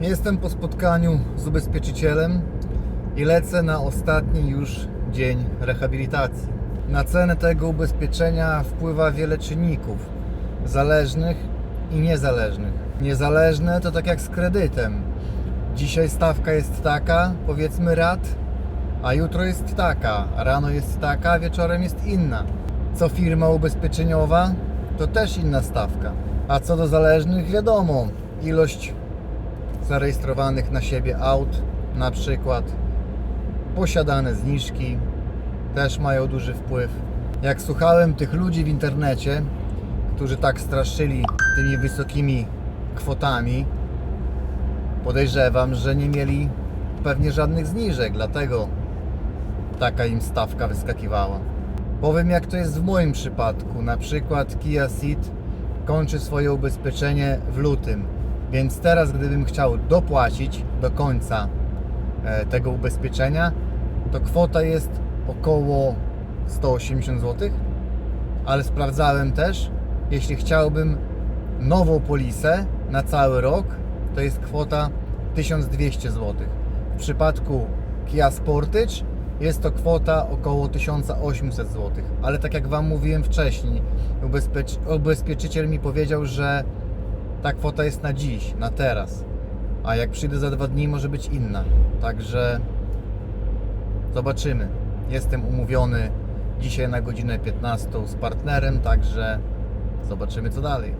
Jestem po spotkaniu z ubezpieczycielem i lecę na ostatni już dzień rehabilitacji. Na cenę tego ubezpieczenia wpływa wiele czynników zależnych i niezależnych. Niezależne to tak jak z kredytem. Dzisiaj stawka jest taka, powiedzmy rat, a jutro jest taka, rano jest taka, wieczorem jest inna. Co firma ubezpieczeniowa, to też inna stawka. A co do zależnych, wiadomo, ilość zarejestrowanych na siebie aut, na przykład posiadane zniżki, też mają duży wpływ. Jak słuchałem tych ludzi w internecie, którzy tak straszyli tymi wysokimi kwotami, podejrzewam, że nie mieli pewnie żadnych zniżek, dlatego taka im stawka wyskakiwała. Powiem jak to jest w moim przypadku. Na przykład Kia Ceed kończy swoje ubezpieczenie w lutym, więc teraz gdybym chciał dopłacić do końca e, tego ubezpieczenia, to kwota jest około 180 zł, ale sprawdzałem też, jeśli chciałbym nową polisę na cały rok, to jest kwota 1200 zł. W przypadku Kia Sportage jest to kwota około 1800 zł. Ale tak jak Wam mówiłem wcześniej, ubezpiecz- ubezpieczyciel mi powiedział, że ta kwota jest na dziś, na teraz. A jak przyjdę za dwa dni, może być inna. Także zobaczymy. Jestem umówiony dzisiaj na godzinę 15 z partnerem, także zobaczymy co dalej.